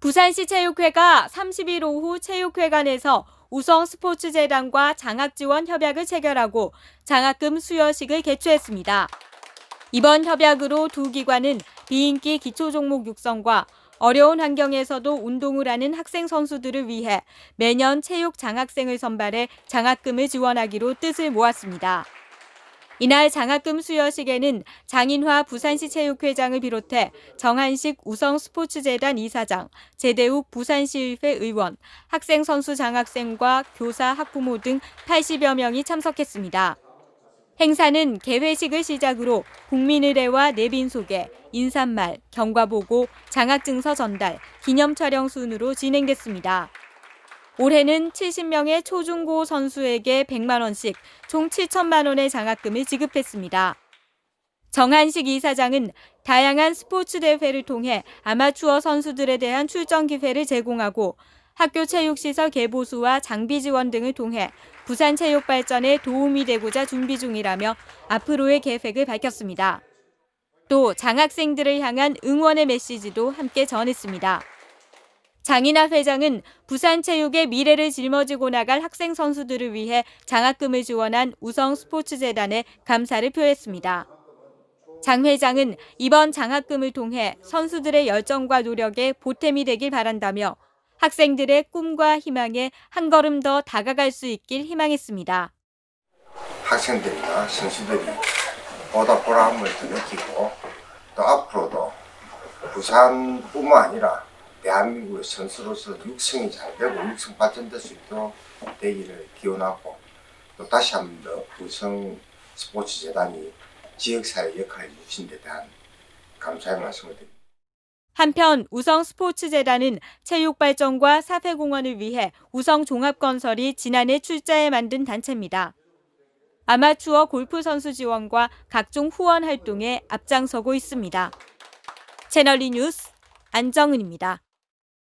부산시 체육회가 30일 오후 체육회관에서 우성 스포츠재단과 장학지원 협약을 체결하고 장학금 수여식을 개최했습니다. 이번 협약으로 두 기관은 비인기 기초 종목 육성과 어려운 환경에서도 운동을 하는 학생 선수들을 위해 매년 체육 장학생을 선발해 장학금을 지원하기로 뜻을 모았습니다. 이날 장학금 수여식에는 장인화 부산시 체육회장을 비롯해 정한식 우성스포츠재단 이사장, 제대욱 부산시의회 의원, 학생 선수 장학생과 교사 학부모 등 80여 명이 참석했습니다. 행사는 개회식을 시작으로 국민의례와 내빈 소개, 인사말, 경과보고, 장학증서 전달, 기념 촬영 순으로 진행됐습니다. 올해는 70명의 초중고 선수에게 100만 원씩 총 7천만 원의 장학금을 지급했습니다. 정한식 이사장은 다양한 스포츠 대회를 통해 아마추어 선수들에 대한 출전 기회를 제공하고 학교 체육시설 개보수와 장비 지원 등을 통해 부산 체육 발전에 도움이 되고자 준비 중이라며 앞으로의 계획을 밝혔습니다. 또 장학생들을 향한 응원의 메시지도 함께 전했습니다. 장인하 회장은 부산 체육의 미래를 짊어지고 나갈 학생 선수들을 위해 장학금을 지원한 우성 스포츠재단에 감사를 표했습니다. 장 회장은 이번 장학금을 통해 선수들의 열정과 노력에 보탬이 되길 바란다며 학생들의 꿈과 희망에 한 걸음 더 다가갈 수 있길 희망했습니다. 학생들이나 선수들이 보다 보람을 더 느끼고 또 앞으로도 부산뿐만 아니라 대한민국의 선수로서 육성이 잘 되고 육성 발전될 수 있도록 되기를 기원하고 또 다시 한 번 더 부성 스포츠 재단이 지역사회 역할을 해주신 데 대한 감사의 말씀을 드립니다. 한편 우성 스포츠 재단은 체육 발전과 사회 공헌을 위해 우성 종합 건설이 지난해 출자해 만든 단체입니다. 아마추어 골프 선수 지원과 각종 후원 활동에 앞장서고 있습니다. 채널리 뉴스 안정은입니다.